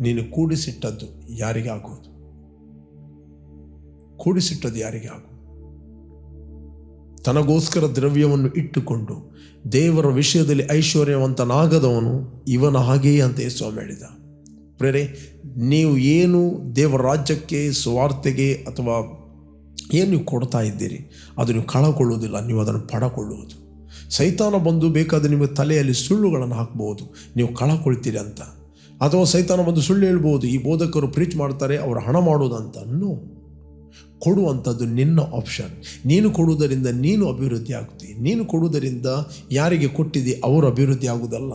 ನೀನು ಕೂಡಿಸಿಟ್ಟದ್ದು ಯಾರಿಗೆ ಆಗುವುದು? ಕೂಡಿಸಿಟ್ಟದ್ದು ಯಾರಿಗೆ ಆಗುವುದು? ತನಗೋಸ್ಕರ ದ್ರವ್ಯವನ್ನು ಇಟ್ಟುಕೊಂಡು ದೇವರ ವಿಷಯದಲ್ಲಿ ಐಶ್ವರ್ಯವಂತನಾಗದವನು ಇವನ ಹಾಗೆಯೇ ಅಂತ ಸ್ವಾಮಿ ಹೇಳಿದ. ಪ್ರೇರೆ, ನೀವು ಏನು ದೇವರ ರಾಜ್ಯಕ್ಕೆ ಸ್ವಾರ್ಥೆಗೆ ಅಥವಾ ಏನು ನೀವು ಕೊಡ್ತಾ ಇದ್ದೀರಿ, ಅದು ನೀವು ಕಳಕೊಳ್ಳುವುದಿಲ್ಲ, ನೀವು ಅದನ್ನು ಪಡಕೊಳ್ಳುವುದು. ಸೈತಾನ ಬಂದು ಬೇಕಾದರೆ ನಿಮಗೆ ತಲೆಯಲ್ಲಿ ಸುಳ್ಳುಗಳನ್ನು ಹಾಕ್ಬೋದು, ನೀವು ಕಳಕೊಳ್ತೀರಿ ಅಂತ. ಅಥವಾ ಸೈತಾನ ಬಂದು ಸುಳ್ಳು ಹೇಳ್ಬೋದು, ಈ ಬೋಧಕರು ಪ್ರೀಚ್ ಮಾಡ್ತಾರೆ, ಅವರು ಹಣ ಮಾಡೋದಂತ ನೋ. ಕೊಡುವಂಥದ್ದು ನಿನ್ನ ಆಪ್ಷನ್ ನೀನು ಕೊಡುವುದರಿಂದ ನೀನು ಅಭಿವೃದ್ಧಿ ಆಗ್ತಿ. ನೀನು ಕೊಡುವುದರಿಂದ ಯಾರಿಗೆ ಕೊಟ್ಟಿದೆ ಅವರು ಅಭಿವೃದ್ಧಿ ಆಗುವುದಲ್ಲ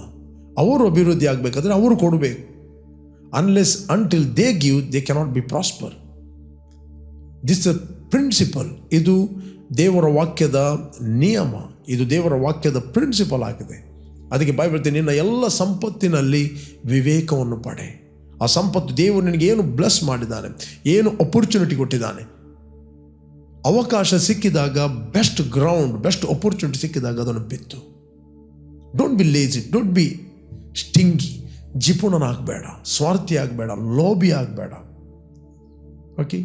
ಅವರು ಅಭಿವೃದ್ಧಿ ಆಗಬೇಕಾದ್ರೆ ಅವರು ಕೊಡಬೇಕು. Unless until they give they cannot be prosper this a principle ಇದು ದೇವರ ವಾಕ್ಯದ ನಿಯಮ. ಇದು ದೇವರ ವಾಕ್ಯದ ಪ್ರಿನ್ಸಿಪಲ್ ಆಗಿದೆ. ಅದಕ್ಕೆ ಬಾಯ್ಬಿಡ್ತೀನಿ ನಿನ್ನ ಎಲ್ಲ ಸಂಪತ್ತಿನಲ್ಲಿ ವಿವೇಕವನ್ನು ಪಡೆ. ಆ ಸಂಪತ್ತು ದೇವರು ನಿನಗೆ ಏನು ಬ್ಲೆಸ್ ಮಾಡಿದ್ದಾನೆ, ಏನು ಅಪರ್ಚುನಿಟಿ ಕೊಟ್ಟಿದ್ದಾನೆ ಅವಕಾಶ ಸಿಕ್ಕಿದಾಗ ಬೆಸ್ಟ್ ಗ್ರೌಂಡ್ ಬೆಸ್ಟ್ ಅಪರ್ಚುನಿಟಿ ಸಿಕ್ಕಿದಾಗ ಅದನ್ನು ಬಿತ್ತು. Don't be lazy don't be stingy ಜಿಪುಣನಾಗಬೇಡ ಸ್ವಾರ್ಥಿ ಆಗಬೇಡ ಲೋಭಿ ಆಗಬೇಡ ಓಕೆ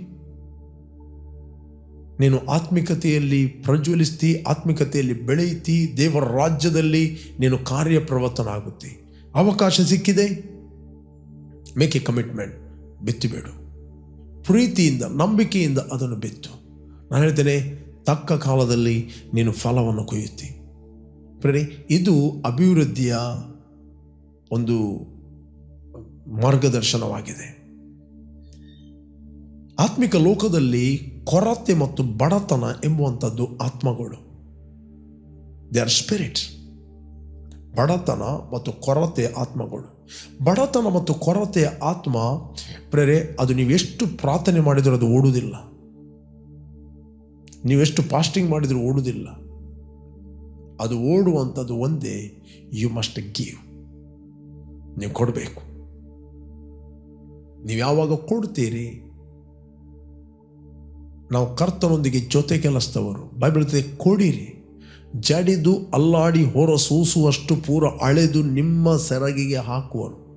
ನೀನು ಆತ್ಮಿಕತೆಯಲ್ಲಿ ಪ್ರಜ್ವಲಿಸ್ತಿ, ಆತ್ಮಿಕತೆಯಲ್ಲಿ ಬೆಳೆಯುತ್ತಿ ದೇವರ ರಾಜ್ಯದಲ್ಲಿ ನೀನು ಕಾರ್ಯಪ್ರವರ್ತನಾಗುತ್ತಿ. ಅವಕಾಶ ಸಿಕ್ಕಿದೆ? ಮೇಕ್ ಎ ಕಮಿಟ್ಮೆಂಟ್ ಬಿತ್ತಿಬೇಡು ಪ್ರೀತಿಯಿಂದ, ನಂಬಿಕೆಯಿಂದ ಅದನ್ನು ಬಿತ್ತು. ನಾನು ಹೇಳ್ತೇನೆ, ತಕ್ಕ ಕಾಲದಲ್ಲಿ ನೀನು ಫಲವನ್ನು ಕೊಯ್ಯುತ್ತಿ. ಪ್ರೇರಿ ಇದು ಅಭಿವೃದ್ಧಿಯ ಒಂದು ಮಾರ್ಗದರ್ಶನವಾಗಿದೆ. ಆತ್ಮಿಕ ಲೋಕದಲ್ಲಿ ಕೊರತೆ ಮತ್ತು ಬಡತನ ಎಂಬುವಂಥದ್ದು ಆತ್ಮಗಳು. ದೇ ಆರ್ ಸ್ಪಿರಿಟ್ಸ್ ಬಡತನ ಮತ್ತು ಕೊರತೆ ಆತ್ಮಗಳು. ಬಡತನ ಮತ್ತು ಕೊರತೆಯ ಆತ್ಮ ಪ್ರೇರೆ ಅದು ನೀವೆಷ್ಟು ಪ್ರಾರ್ಥನೆ ಮಾಡಿದರೂ ಅದು ಓಡುವುದಿಲ್ಲ. ನೀವೆಷ್ಟು ಫಾಸ್ಟಿಂಗ್ ಮಾಡಿದರೂ ಓಡುವುದಿಲ್ಲ. ಅದು ಓಡುವಂಥದ್ದು ಒಂದೇ ಯು ಮಸ್ಟ್ ಗಿವ್ ನೀವು ಕೊಡಬೇಕು. ನೀವು ಯಾವಾಗ ಕೊಡ್ತೀರಿ ನಾವು ಕರ್ತನೊಂದಿಗೆ ಜೊತೆ ಕೆಲಸದವರು ಬೈಬಲ್ ಕೊಡಿರಿ. ಜಡಿದು, ಅಲ್ಲಾಡಿ, ಹೊರ ಸೂಸುವಷ್ಟು ಪೂರ ಅಳೆದು ನಿಮ್ಮ ಸೆರಗಿಗೆ ಹಾಕುವರು.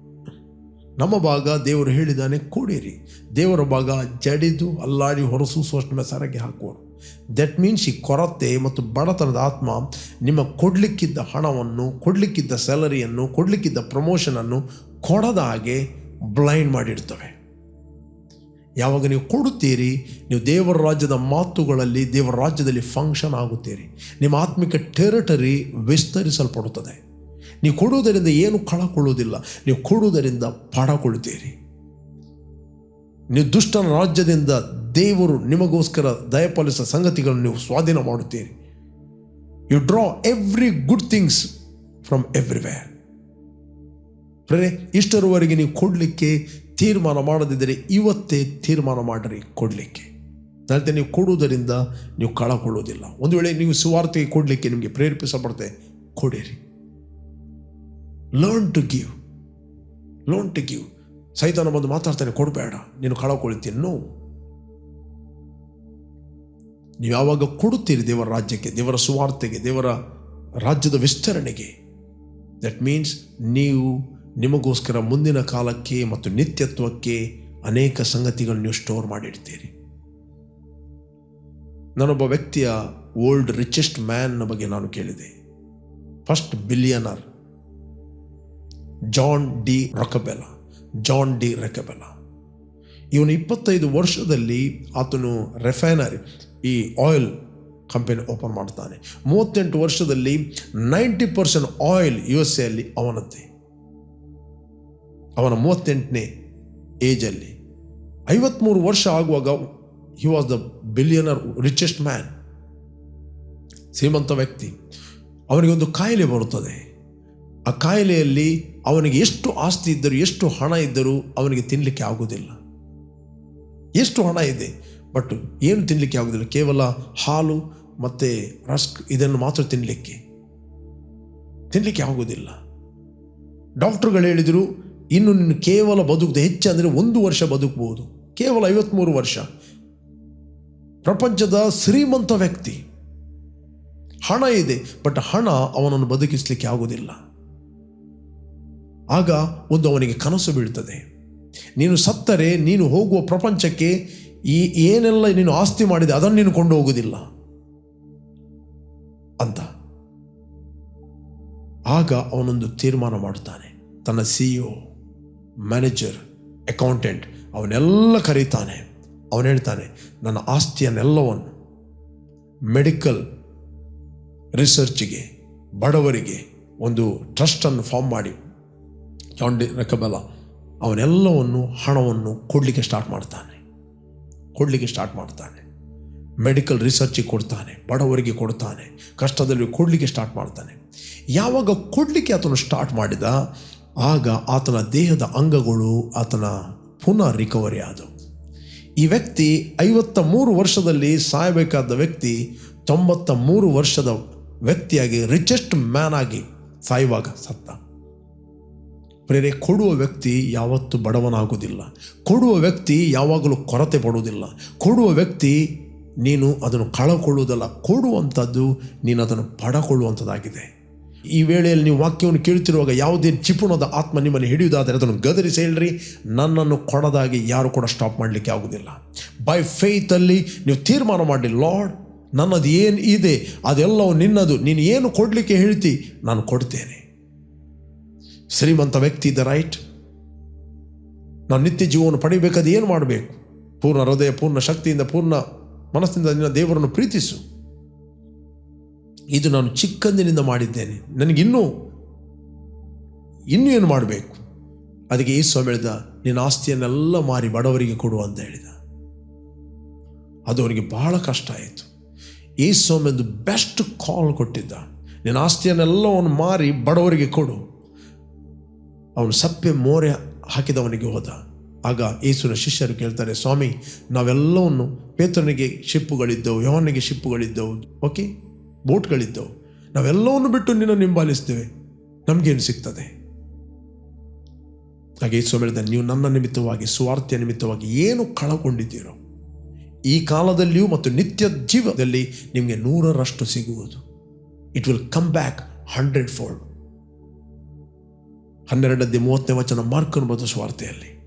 ನಮ್ಮ ಭಾಗ ದೇವರು ಹೇಳಿದಾನೆ ಕೊಡಿರಿ. ದೇವರ ಭಾಗ ಜಡಿದು, ಅಲ್ಲಾಡಿ ಹೊರಸೂಸುವಷ್ಟು ಸೆರಗೆ ಹಾಕುವನು ದಟ್ ಮೀನ್ಸ್ ಈ ಕೊರತೆ ಮತ್ತು ಬಡತನದ ಆತ್ಮ ನಿಮ್ಮ ಕೊಡಲಿಕ್ಕಿದ್ದ ಹಣವನ್ನು, ಕೊಡಲಿಕ್ಕಿದ್ದ ಸ್ಯಾಲರಿಯನ್ನು ಕೊಡಲಿಕ್ಕಿದ್ದ ಪ್ರಮೋಷನನ್ನು ಕೊಡದ ಹಾಗೆ ಬ್ಲೈಂಡ್ ಮಾಡಿಡ್ತವೆ. ಯಾವಾಗ ನೀವು ಕೊಡುತ್ತೀರಿ, ನೀವು ದೇವರ ರಾಜ್ಯದ ಮಾತುಗಳಲ್ಲಿ, ದೇವರ ರಾಜ್ಯದಲ್ಲಿ ಫಂಕ್ಷನ್ ಆಗುತ್ತೀರಿ. ನಿಮ್ಮ ಆತ್ಮಿಕ ಟೆರಿಟರಿ ವಿಸ್ತರಿಸಲ್ಪಡುತ್ತದೆ. ನೀವು ಕೊಡುವುದರಿಂದ ಏನು ಕಳಕೊಳ್ಳುವುದಿಲ್ಲ, ನೀವು ಕೊಡುವುದರಿಂದ ಪಡಕೊಳ್ಳುತ್ತೀರಿ ನೀವು ದುಷ್ಟನ ರಾಜ್ಯದಿಂದ ದೇವರು ನಿಮಗೋಸ್ಕರ ದಯಪಾಲಿಸುವ ಸಂಗತಿಗಳನ್ನು ನೀವು ಸ್ವಾಧೀನ ಮಾಡುತ್ತೀರಿ. You draw every good things from everywhere ಪ್ರೇರೆ ಇಷ್ಟರವರೆಗೆ ನೀವು ಕೊಡಲಿಕ್ಕೆ ತೀರ್ಮಾನ ಮಾಡದಿದ್ದರೆ ಇವತ್ತೇ ತೀರ್ಮಾನ ಮಾಡಿರಿ, ಕೊಡಲಿಕ್ಕೆ. ನಾಳೆ ನೀವು ಕೊಡುವುದರಿಂದ ನೀವು ಕಳಕೊಳ್ಳುವುದಿಲ್ಲ. ಒಂದು ವೇಳೆ ನೀವು ಸುವಾರ್ತೆಗೆ ಕೊಡಲಿಕ್ಕೆ ನಿಮಗೆ ಪ್ರೇರೇಪಿಸಬಾರ್ದೆ ಕೊಡಿರಿ. Learn to give learn to give ಸೈತಾನ ಬಂದು ಮಾತಾಡ್ತಾನೆ ಕೊಡಬೇಡ ನೀನು ಕಳಕೊಳ್ತೀನಿ ನೋ ನೀವು ಯಾವಾಗ ಕೊಡುತ್ತೀರಿ ದೇವರ ರಾಜ್ಯಕ್ಕೆ, ದೇವರ ಸುವಾರ್ತೆಗೆ, ದೇವರ ರಾಜ್ಯದ ವಿಸ್ತರಣೆಗೆ? ದಟ್ ಮೀನ್ಸ್ ನೀವು ನಿಮಗೋಸ್ಕರ ಮುಂದಿನ ಕಾಲಕ್ಕೆ ಮತ್ತು ನಿತ್ಯತ್ವಕ್ಕೆ ಅನೇಕ ಸಂಗತಿಗಳನ್ನು ನೀವು ಸ್ಟೋರ್ ಮಾಡಿಡ್ತೀರಿ ನಾನೊಬ್ಬ ವ್ಯಕ್ತಿಯ ಓಲ್ಡ್ ರಿಚೆಸ್ಟ್ ಮ್ಯಾನ್ನ ಬಗ್ಗೆ ನಾನು ಕೇಳಿದೆ. First billionaire John D Rockefeller John D Rockefeller ಇವನು ಇಪ್ಪತ್ತೈದು ವರ್ಷದಲ್ಲಿ ಆತನು ರೆಫೈನರಿ ಈ ಆಯಿಲ್ ಕಂಪನಿ ಓಪನ್ ಮಾಡ್ತಾನೆ. ಮೂವತ್ತೆಂಟು ವರ್ಷದಲ್ಲಿ ninety percent oil U S ಎಲ್ಲಿ ಅವನದ್ದೇ. ಅವನ ಮೂವತ್ತೆಂಟನೇ ಏಜಲ್ಲಿ ಐವತ್ಮೂರು ವರ್ಷ ಆಗುವಾಗ he was the billionaire richest man ಶ್ರೀಮಂತ ವ್ಯಕ್ತಿ. ಅವನಿಗೆ ಒಂದು ಕಾಯಿಲೆ ಬರುತ್ತದೆ. ಆ ಕಾಯಿಲೆಯಲ್ಲಿ ಅವನಿಗೆ ಎಷ್ಟು ಆಸ್ತಿ ಇದ್ದರೂ, ಎಷ್ಟು ಹಣ ಇದ್ದರೂ ಅವನಿಗೆ ತಿನ್ನಲಿಕ್ಕೆ ಆಗುವುದಿಲ್ಲ. ಎಷ್ಟು ಹಣ ಇದೆ ಬಟ್ ಏನು ತಿನ್ನಲಿಕ್ಕೆ ಆಗುವುದಿಲ್ಲ. ಕೇವಲ ಹಾಲು ಮತ್ತು ರಸ್ಕ್ ಇದನ್ನು ಮಾತ್ರ ತಿನ್ನಲಿಕ್ಕೆ ತಿನ್ನಲಿಕ್ಕೆ ಆಗುವುದಿಲ್ಲ. ಡಾಕ್ಟ್ರುಗಳು ಹೇಳಿದರು, ಇನ್ನು ನೀನು ಕೇವಲ ಬದುಕದೆ ಹೆಚ್ಚಂದರೆ ಒಂದು ವರ್ಷ ಬದುಕಬಹುದು ಕೇವಲ ಐವತ್ಮೂರು ವರ್ಷ. ಪ್ರಪಂಚದ ಶ್ರೀಮಂತ ವ್ಯಕ್ತಿ. ಹಣ ಇದೆ ಬಟ್ ಹಣ ಅವನನ್ನು ಬದುಕಿಸಲಿಕ್ಕೆ ಆಗುವುದಿಲ್ಲ. ಆಗ ಒಂದು ಅವನಿಗೆ ಕನಸು ಬೀಳ್ತದೆ. ನೀನು ಸತ್ತರೆ, ನೀನು ಹೋಗುವ ಪ್ರಪಂಚಕ್ಕೆ ಈ ಏನೆಲ್ಲ ನೀನು ಆಸ್ತಿ ಮಾಡಿದೆ ಅದನ್ನು ನೀನು ಕೊಂಡು ಹೋಗುವುದಿಲ್ಲ. ಅಂತ. ಆಗ ಅವನೊಂದು ತೀರ್ಮಾನ ಮಾಡುತ್ತಾನೆ. ತನ್ನ ಸಿ ಇ ಮ್ಯಾನೇಜರ್ ಅಕೌಂಟೆಂಟ್ ಅವನ್ನೆಲ್ಲ ಕರೀತಾನೆ. ಅವನು ಹೇಳ್ತಾನೆ, ನನ್ನ ಆಸ್ತಿಯನ್ನೆಲ್ಲವನ್ನು ಮೆಡಿಕಲ್ ರಿಸರ್ಚಿಗೆ ಬಡವರಿಗೆ ಒಂದು ಟ್ರಸ್ಟನ್ನು ಫಾರ್ಮ್ ಮಾಡಿ ಜಾನ್ ಡಿ ರಕಬಲ ಅವನೆಲ್ಲವನ್ನು ಹಣವನ್ನು ಕೊಡಲಿಕ್ಕೆ ಸ್ಟಾರ್ಟ್ ಮಾಡ್ತಾನೆ. ಕೊಡಲಿಕ್ಕೆ ಸ್ಟಾರ್ಟ್ ಮಾಡ್ತಾನೆ. ಮೆಡಿಕಲ್ ರಿಸರ್ಚಿಗೆ ಕೊಡ್ತಾನೆ, ಬಡವರಿಗೆ ಕೊಡ್ತಾನೆ, ಕಷ್ಟದಲ್ಲಿ ಕೊಡಲಿಕ್ಕೆ ಸ್ಟಾರ್ಟ್ ಮಾಡ್ತಾನೆ. ಯಾವಾಗ ಕೊಡಲಿಕ್ಕೆ ಆತನು ಸ್ಟಾರ್ಟ್ ಮಾಡಿದ, ಆಗ ಆತನ ದೇಹದ ಅಂಗಗಳು ಆತನ ಪುನಃ ರಿಕವರಿ ಆದವು. ಈ ವ್ಯಕ್ತಿ ಐವತ್ತ ಮೂರು ವರ್ಷದಲ್ಲಿ ಸಾಯಬೇಕಾದ ವ್ಯಕ್ತಿ ತೊಂಬತ್ತ ಮೂರು ವರ್ಷದ ವ್ಯಕ್ತಿಯಾಗಿ ರಿಚೆಸ್ಟ್ ಮ್ಯಾನ್ ಆಗಿ ಸಾಯುವಾಗ ಸತ್ತ. ಪ್ರೇರೆ, ಕೊಡುವ ವ್ಯಕ್ತಿ ಯಾವತ್ತೂ ಬಡವನಾಗುವುದಿಲ್ಲ. ಕೊಡುವ ವ್ಯಕ್ತಿ ಯಾವಾಗಲೂ ಕೊರತೆ ಪಡುವುದಿಲ್ಲ. ಕೊಡುವ ವ್ಯಕ್ತಿ ನೀನು ಅದನ್ನು ಕಳಕೊಳ್ಳುವುದಲ್ಲ. ಕೊಡುವಂಥದ್ದು ನೀನು ಅದನ್ನು ಪಡಕೊಳ್ಳುವಂಥದ್ದಾಗಿದೆ. ಈ ವೇಳೆಯಲ್ಲಿ ನೀವು ವಾಕ್ಯವನ್ನು ಕೇಳುತ್ತಿರುವಾಗ ಯಾವುದೇ ಚಿಪುಣದ ಆತ್ಮ ನಿಮ್ಮನ್ನು ಹಿಡಿಯುವುದಾದರೆ ಅದನ್ನು ಗದರಿಸಿ ಹೇಳ್ರಿ. ನನ್ನನ್ನು ಕೊಡದಾಗಿ ಯಾರು ಕೂಡ ಸ್ಟಾಪ್ ಮಾಡಲಿಕ್ಕೆ ಆಗುವುದಿಲ್ಲ. ಬೈ ಫೇತಲ್ಲಿ ನೀವು ತೀರ್ಮಾನ ಮಾಡಿ ಲಾರ್ಡ್ ನನ್ನದು ಏನು ಇದೆ? ಅದೆಲ್ಲವೂ ನಿನ್ನದು. ನೀನು ಏನು ಕೊಡಲಿಕ್ಕೆ ಹೇಳ್ತಿ? ನಾನು ಕೊಡ್ತೇನೆ. ಶ್ರೀಮಂತ ವ್ಯಕ್ತಿ ಇದ್ದ ರೈಟ್ ನಾನು ನಿತ್ಯ ಜೀವವನ್ನು ಪಡೆಯಬೇಕಾದ ಏನು ಮಾಡಬೇಕು? ಪೂರ್ಣ ಹೃದಯ, ಪೂರ್ಣ ಶಕ್ತಿಯಿಂದ, ಪೂರ್ಣ ಮನಸ್ಸಿನಿಂದ ನಿನ್ನ ದೇವರನ್ನು ಪ್ರೀತಿಸು. ಇದು ನಾನು ಚಿಕ್ಕಂದಿನಿಂದ ಮಾಡಿದ್ದೇನೆ. ನನಗಿನ್ನೂ, ಇನ್ನೂ ಏನು ಮಾಡಬೇಕು? ಅದಕ್ಕೆ ಈ ಸ್ವಾಮಿ ಹೇಳಿದ, ನಿನ್ನ ಆಸ್ತಿಯನ್ನೆಲ್ಲ ಮಾರಿ ಬಡವರಿಗೆ ಕೊಡು ಅಂತ ಹೇಳಿದ. ಅದು ಅವನಿಗೆ ಬಹಳ ಕಷ್ಟ ಆಯಿತು. ಈ ಸ್ವಾಮಿ ಒಂದು ಬೆಸ್ಟ್ ಕಾಲ್ ಕೊಟ್ಟಿದ್ದ. ನಿನ್ನ ಆಸ್ತಿಯನ್ನೆಲ್ಲವನ್ನು ಮಾರಿ ಬಡವರಿಗೆ ಕೊಡು. ಅವನು ಸಪ್ಪೆ ಮೋರೆ ಹಾಕಿದವನಿಗೆ ಹೋದ. ಆಗ ಯೇಸುವಿನ ಶಿಷ್ಯರು ಕೇಳ್ತಾರೆ, ಸ್ವಾಮಿ, ನಾವೆಲ್ಲವನ್ನು ಪೇತ್ರನಿಗೆ ಶಿಪ್ಪುಗಳಿದ್ದವು ಯವನಿಗೆ ಶಿಪ್ಪುಗಳಿದ್ದವು, ಓಕೆ? ಬೋಟ್ಗಳಿದ್ದವು. ನಾವೆಲ್ಲವನ್ನು ಬಿಟ್ಟು ನಿನ್ನ ನಿಂಬಾಲಿಸ್ತೇವೆ ನಮಗೇನು ಸಿಗ್ತದೆ? ಹಾಗೆ ಯೇಸು ಹೇಳಿದ, ನೀವು ನನ್ನ ನಿಮಿತ್ತವಾಗಿ ಸ್ವಾರ್ಥಿಯ ನಿಮಿತ್ತವಾಗಿ ಏನು ಕಳಕೊಂಡಿದ್ದೀರೋ, ಈ ಕಾಲದಲ್ಲಿಯೂ ಮತ್ತು ನಿತ್ಯ ಜೀವದಲ್ಲಿ ನಿಮಗೆ ನೂರರಷ್ಟು ಸಿಗುವುದು. It will come back hundred fold ಹನ್ನೆರಡನೇ, ಮೂವತ್ತನೇ ವಚನ ಮಾರ್ಕನ್ ಬದ ಸ್ವಾರ್ಥೆಯಲ್ಲಿ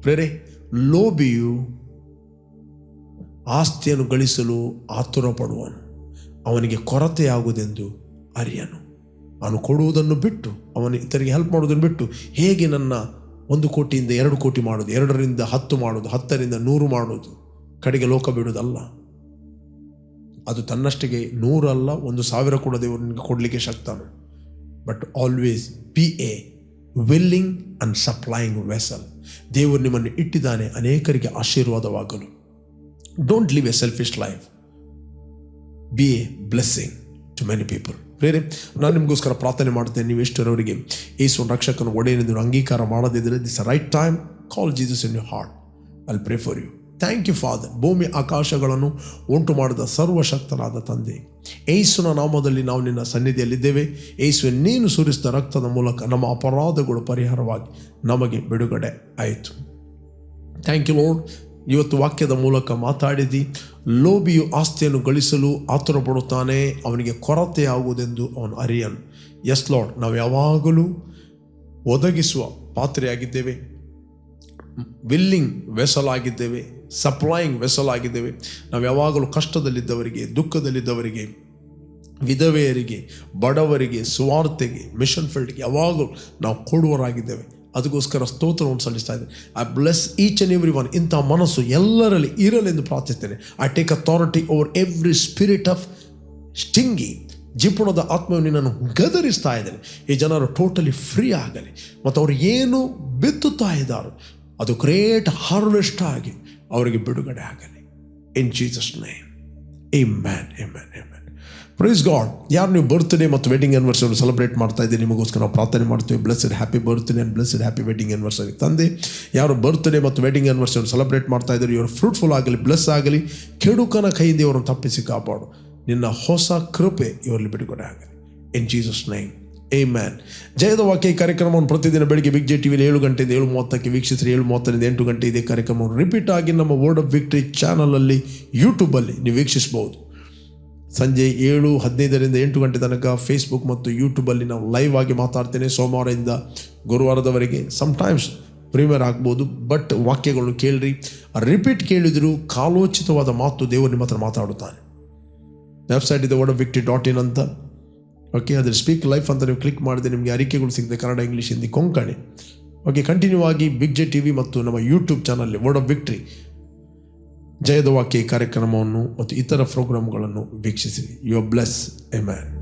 ಪ್ರೇರೆ ಲೋಬಿಯು ಆಸ್ತಿಯನ್ನು ಗಳಿಸಲು ಆತುರ ಪಡುವನು ಅವನಿಗೆ ಕೊರತೆಯಾಗುವುದೆಂದು ಅರಿಯನು. ಅವನು ಕೊಡುವುದನ್ನು ಬಿಟ್ಟು, ಅವನು ಇತರಿಗೆ ಹೆಲ್ಪ್ ಮಾಡುವುದನ್ನು ಬಿಟ್ಟು, ಹೇಗೆ ನನ್ನ ಒಂದು ಕೋಟಿಯಿಂದ ಎರಡು ಕೋಟಿ ಮಾಡೋದು ಎರಡರಿಂದ ಹತ್ತು ಮಾಡೋದು ಹತ್ತರಿಂದ ನೂರು ಮಾಡೋದು ಕಡೆಗೆ ಲೋಕ ಬಿಡುವುದಲ್ಲ. ಅದು ತನ್ನಷ್ಟಿಗೆ ನೂರಲ್ಲ, ಒಂದು ಸಾವಿರ ಕೂಡ ದೇವರಿಗೆ ಕೊಡಲಿಕ್ಕೆ ಶಕ್ತಾನು. But always be a willing and supplying vessel ದೇವರು ನಿಮ್ಮನ್ನು ಇಟ್ಟಿದ್ದಾನೆ, ಅನೇಕರಿಗೆ ಆಶೀರ್ವಾದವಾಗಲು. Don't live a selfish life be a blessing to many people ಬೇರೆ ನಾನು ನಿಮಗೋಸ್ಕರ ಪ್ರಾರ್ಥನೆ ಮಾಡ್ತೇನೆ ನೀವು ಎಷ್ಟರವರಿಗೆ ಏಸು ರಕ್ಷಕನ ಒಡೆಯನೆಂದು ಅಂಗೀಕಾರ ಮಾಡದಿದ್ದರೆ this right time call Jesus in you heart I pray for you thank you father ಭೂಮಿ ಆಕಾಶಗಳನ್ನು ಉಂಟು ಮಾಡಿದ ಸರ್ವಶಕ್ತನಾದ ತಂದೆ. ಏಸುನ ನಾಮದಲ್ಲಿ ನಾವು ನಿನ್ನ ಸನ್ನಿಧಿಯಲ್ಲಿದ್ದೇವೆ. ಏಸುವೆ ನೀನು ಸುರಿಸಿದ ರಕ್ತದ ಮೂಲಕ ನಮ್ಮ ಅಪರಾಧಗಳು ಪರಿಹಾರವಾಗಿ ನಮಗೆ ಬಿಡುಗಡೆ ಆಯಿತು. ಥ್ಯಾಂಕ್ ಯು ಲೋಡ್ ಇವತ್ತು ವಾಕ್ಯದ ಮೂಲಕ ಮಾತಾಡಿದಿ. ಲೋಬಿಯು ಆಸ್ತಿಯನ್ನು ಗಳಿಸಲು ಆತುರ ಪಡುತ್ತಾನೆ ಅವನಿಗೆ ಕೊರತೆ ಆಗುವುದೆಂದು ಅವನು ಅರಿಯನು. ಎಸ್ ಲಾರ್ಡ್ ನಾವು ಯಾವಾಗಲೂ ಒದಗಿಸುವ ಪಾತ್ರೆಯಾಗಿದ್ದೇವೆ. ವಿಲ್ಲಿಂಗ್ ವೆಸಲ್ ಆಗಿದ್ದೇವೆ. ಸಪ್ಲೈಯಿಂಗ್ ವೆಸಲ್ ಆಗಿದ್ದೇವೆ. ನಾವು ಯಾವಾಗಲೂ ಕಷ್ಟದಲ್ಲಿದ್ದವರಿಗೆ, ದುಃಖದಲ್ಲಿದ್ದವರಿಗೆ, ವಿಧವೆಯರಿಗೆ, ಬಡವರಿಗೆ, ಸುವಾರ್ತೆಗೆ ಮಿಷನ್ ಫೀಲ್ಡ್ಗೆ ಯಾವಾಗಲೂ ನಾವು ಕೊಡುವರಾಗಿದ್ದೇವೆ ಅದಕ್ಕೋಸ್ಕರ ಸ್ತೋತ್ರವನ್ನು ಸಲ್ಲಿಸ್ತಾ ಇದ್ದೇನೆ. I bless each and every one ಇಂಥ ಮನಸ್ಸು ಎಲ್ಲರಲ್ಲಿ ಇರಲೆಂದು ಪ್ರಾರ್ಥಿಸ್ತೇನೆ. I take authority over every spirit of stingy ಜಿಪುಣದ ಆತ್ಮವನ್ನು ನಿನ್ನನ್ನು ಗದರಿಸ್ತಾ ಇದ್ದೇನೆ. ಈ ಜನರು ಟೋಟಲಿ ಫ್ರೀ ಆಗಲಿ. ಮತ್ತು ಅವರು ಏನು ಬಿತ್ತುತ್ತಾ ಇದ್ದಾರೋ, ಅದು ಗ್ರೇಟ್ ಹಾರ್ವೆಸ್ಟ್ ಆಗಿ ಅವರಿಗೆ ಬಿಡುಗಡೆ ಆಗಲಿ. In Jesus name amen amen amen praise God ಯಾರು ನೀವು ಬರ್ತ್ಡೇ ಮತ್ತು ವೆಡ್ಡಿಂಗ್ ಆನಿವರ್ಸರಿ ಸೆಲೆಬ್ರೇಟ್ ಮಾಡ್ತಾ ಇದ್ದೀವಿ ನಿಮಗೋಸ್ಕರ ನಾವು ಪ್ರಾರ್ಥನೆ ಮಾಡ್ತೀವಿ. Blessed happy birthday and blessed happy wedding anniversary ತಂದೆ. ಯಾರು ಬರ್ತ್ಡೇ ಮತ್ತು ವೆಡ್ಡಿಂಗ್ ಆನಿವರ್ಸರಿ ಸೆಲೆಬ್ರೇಟ್ ಮಾಡ್ತಾ ಇದ್ದಾರೆ ಇವರು ಫ್ರೂಟ್ಫುಲ್ ಆಗಲಿ ಬ್ಲೆಸ್ ಆಗಲಿ, ಕೆಡುಕನ ಕೈಯಿಂದ ಇವರನ್ನು ತಪ್ಪಿಸಿ ಕಾಪಾಡು. ನಿನ್ನ ಹೊಸ ಕೃಪೆ ಇವರಲ್ಲಿ ಬಿಡುಗಡೆ ಆಗಲಿ. In Jesus name amen ಜಯದ ವಾಕ್ಯ ಈ ಕಾರ್ಯಕ್ರಮವನ್ನು ಪ್ರತಿದಿನ ಬೆಳಿಗ್ಗೆ ಬಿಗ್ ಜೆ ಟಿವಿಲಿ ಏಳು ಗಂಟೆಯಿಂದ ಏಳು ಮೂವತ್ತಕ್ಕೆ ವೀಕ್ಷಿಸಿರಿ ಏಳು ಮೂವತ್ತರಿಂದ ಎಂಟು ಗಂಟೆ ಇದೇ ಕಾರ್ಯಕ್ರಮವನ್ನು ರಿಪೀಟ್ ಆಗಿ ನಮ್ಮ ವರ್ಡ್ ಆಫ್ ವಿಕ್ಟ್ರಿ ಚಾನಲಲ್ಲಿ ಯೂಟ್ಯೂಬಲ್ಲಿ ನೀವು ವೀಕ್ಷಿಸಬಹುದು. ಸಂಜೆ ಏಳು ಹದಿನೈದರಿಂದ ಎಂಟು ಗಂಟೆ ತನಕ ಫೇಸ್ಬುಕ್ ಮತ್ತು ಯೂಟ್ಯೂಬಲ್ಲಿ ನಾವು ಲೈವ್ ಆಗಿ ಮಾತಾಡ್ತೇನೆ. ಸೋಮವಾರದಿಂದ ಗುರುವಾರದವರೆಗೆ ಸಮ್ಟೈಮ್ಸ್ ಪ್ರೀಮಿಯರ್ ಆಗ್ಬೋದು ಬಟ್ ವಾಕ್ಯಗಳನ್ನು ಕೇಳ್ರಿ. ರಿಪೀಟ್ ಕೇಳಿದರೂ ಕಾಲೋಚಿತವಾದ ಮಾತು ದೇವರು ನಿಮ್ಮ ಹತ್ರ ಮಾತಾಡುತ್ತಾನೆ. ವೆಬ್ಸೈಟ್ ಇದೆ ವರ್ಡ್ ವಿಕ್ಟ್ರಿ ಡಾಟ್ ಇನ್ ಅಂತ. ಓಕೆ ಅದ್ರ ಸ್ಪೀಕ್ ಲೈಫ್ ಅಂತ ನೀವು ಕ್ಲಿಕ್ ಮಾಡಿದ್ರೆ ನಿಮಗೆ ಅರಿಕೆಗಳು ಸಿಗುತ್ತೆ Kannada English Hindi Konkani. Okay continue ಆಗಿ ಬಿಗ್ ಜೆ ಟಿ ವಿ ಮತ್ತು ನಮ್ಮ YouTube channel word of victory ಜಯದ ವಾಕ್ಯ ಕಾರ್ಯಕ್ರಮವನ್ನು ಮತ್ತು ಇತರ ಪ್ರೋಗ್ರಾಮ್ಗಳನ್ನು ವೀಕ್ಷಿಸಿ. You bless A man